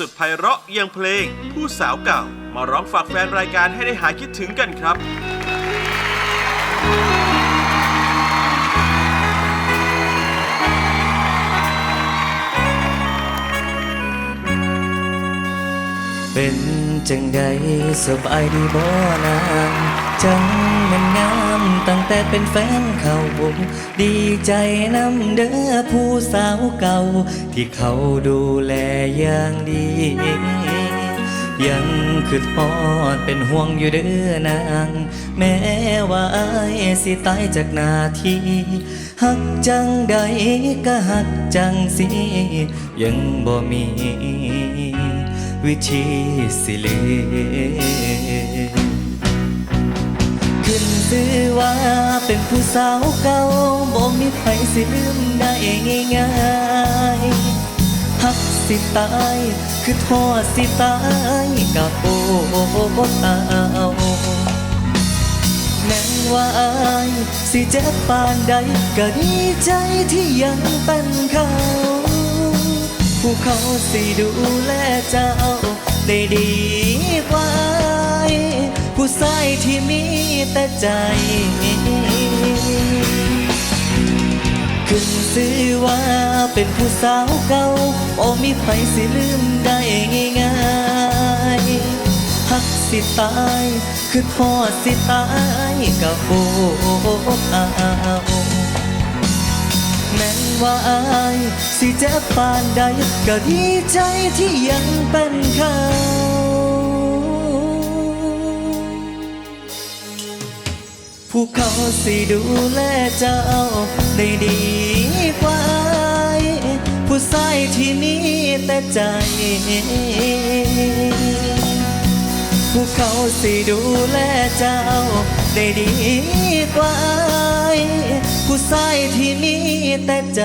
สุดไพเราะอย่างเพลง ผู้สาวเก่า มาร้องฝากแฟนรายการให้ได้หายคิดถึงกันครับ เป็นจังใดสบายดีบ่นาง จังมันงามตั้งแต่เป็นแฟนเขาดีใจนำเด้อผู้สาวเก่า ที่เขาดูแลอย่างดี ยังคือทอดเป็นห่วงอยู่เด้อนาง แม้ว่าอายสิตายจากนาทีหักจังใดก็หักจังสิ ยังบ่มีวิธีสิเล ว่าเป็นผู้สาวเก่าบ่มีใครสิลืมได้ง่ายๆหักสิตาย คือทอดสิตายกับโอ้ตาวแม้ว่าอายสิเจ็บปานใดก็ดีใจที่ยังเป็นเขาผู้เขาสิดูแลเจ้า ได้ดีกว่า ผู้ชายที่มีแต่ใจ ขึ้นซื้อว่าเป็นผู้สาวเก่าโอ้มีไผสิลืมได้ง่ายๆหักสิตายคือทอสิตายกับโอ้เอาแม้นว่าอายสิเจ็บปานใดก็ดีใจที่ยังเป็นเขา ผู้เขาสิดูแลเจ้าได้ดีกว่าผู้ชายที่มีแต่ใจ ผู้เขาสิดูแลเจ้าได้ดีกว่าผู้ชายที่มีแต่ใจ